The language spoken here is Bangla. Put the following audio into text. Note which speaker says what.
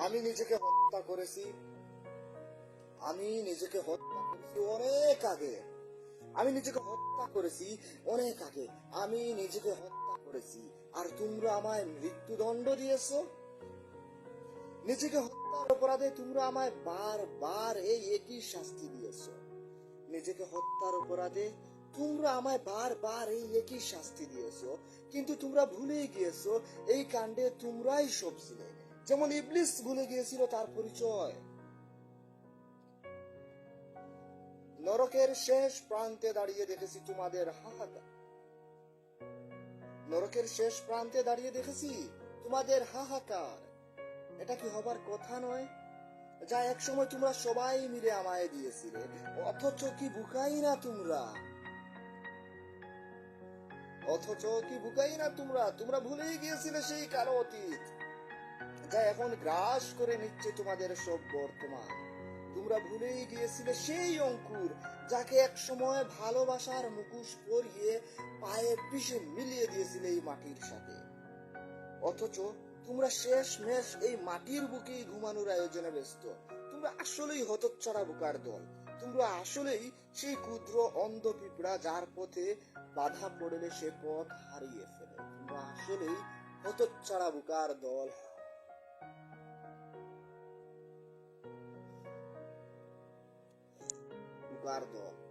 Speaker 1: আমি নিজেকে হত্যা করেছি। আমি নিজেকে হত্যা করেছি অনেক আগে। আমি নিজেকে হত্যা করেছি অনেক আগে। আমি নিজেকে হত্যা করেছি। আর তোমরা আমায় মৃত্যুদণ্ড দিয়েছ? নিজেকে হত্যার অপরাধে তোমরা আমায় বারবার এই একই শাস্তি দিয়েছ। নিজেকে হত্যার অপরাধে তোমরা আমায় বারবার এই একই শাস্তি দিয়েছ। কিন্তু তোমরা ভুলেই গিয়েছো। এই কাণ্ডে তোমরাই সব ছিলে। যেমন ইবলিস ভুলে গিয়েছিল তার পরিচয়। নরকের শেষ প্রান্তে দাঁড়িয়ে দেখেছি তোমাদের হাহাকার। নরকের শেষ প্রান্তে দাঁড়িয়ে দেখেছি তোমাদের হাহাকার। এটা কি হবার কথা নয়? যা একসময় তোমরা সবাই মিলে আমায় দিয়েছিলে, অথচ কি বুকাই না তোমরা? অথচ কি বুকাই না তোমরা? তোমরা ভুলেই গিয়েছিলে সেই কালো অতীত। যা এখন গ্রাস করে নিচ্ছে তোমাদের সব বর্তমান। তোমরা ভুলেই গিয়েছিলে সেই অঙ্কুর, যাকে এক সময় ভালোবাসার মুখোশ পরিয়ে পায়ে পিষে মিলিয়ে দিয়েছিলে এই মাটির সাথে। অথচ তোমরা শেষ মেশ এই মাটির বুকেই ঘুমানোর আয়োজনে ব্যস্ত। তোমরা আসলেই হতচ্ছাড়া বুকার দল। তোমরা আসলেই সেই ক্ষুদ্র অন্ধ পিঁপড়া যার পথে বাধা পড়লে সে পথ হারিয়ে ফেলে। তোমরা আসলেই হতচ্ছাড়া বুকার দল। guardó.